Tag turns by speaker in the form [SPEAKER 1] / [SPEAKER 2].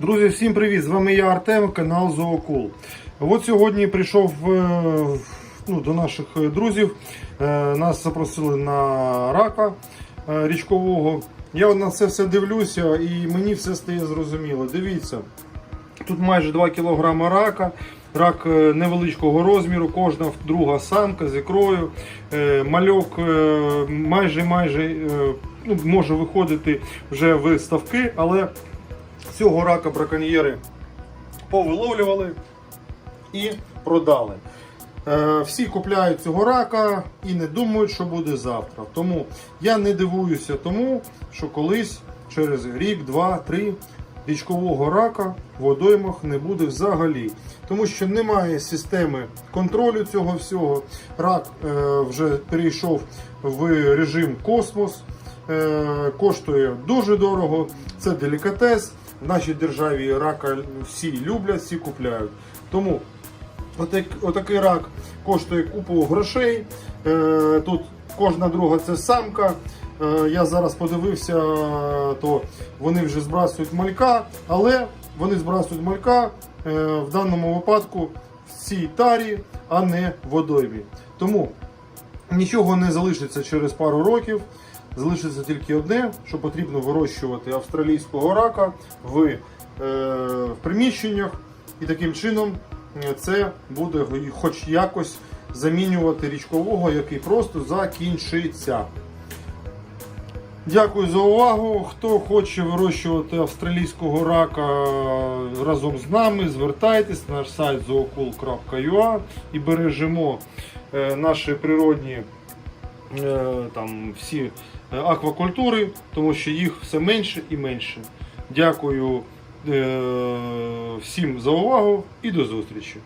[SPEAKER 1] Друзі, всім привіт! З вами я Артем, канал Зоокул. От сьогодні прийшов е, ну, до наших друзів. Е, Нас запросили на рака е, річкового. Я на це все дивлюся і мені все стає зрозуміло. Дивіться, тут майже 2 кг рака. Рак е, невеличкого розміру, кожна друга самка з ікрою. Е, Мальок е, майже майже е, ну, може виходити вже в ставки, але цього рака браконьєри повиловлювали і продали. Е, Всі купляють цього рака і не думають, що буде завтра. Тому я не дивуюся тому, що колись через рік, два, три річкового рака в водоймах не буде взагалі. Тому що немає системи контролю цього всього. Рак е, вже перейшов в режим космос. Е, коштує дуже дорого. Це делікатес. В нашій державі рака всі люблять, всі купляють. Тому отак, отакий рак коштує купу грошей. Е, тут кожна друга це самка. Е, я зараз подивився, то вони вже збрасують малька, але вони збрасують малька е, в даному випадку в цій тарі, а не в водоймі. Тому Нічого не залишиться через пару років. Залишиться тільки одне, що потрібно вирощувати австралійського рака в, е, в приміщеннях, і таким чином е, це буде хоч якось замінювати річкового, який просто закінчиться. Дякую за увагу. Хто хоче вирощувати австралійського рака разом з нами, звертайтесь на наш сайт zookul.ua і бережемо е, наші природні е, там, всі е, аквакультури, тому що їх все менше і менше. Дякую е, всім за увагу і до зустрічі.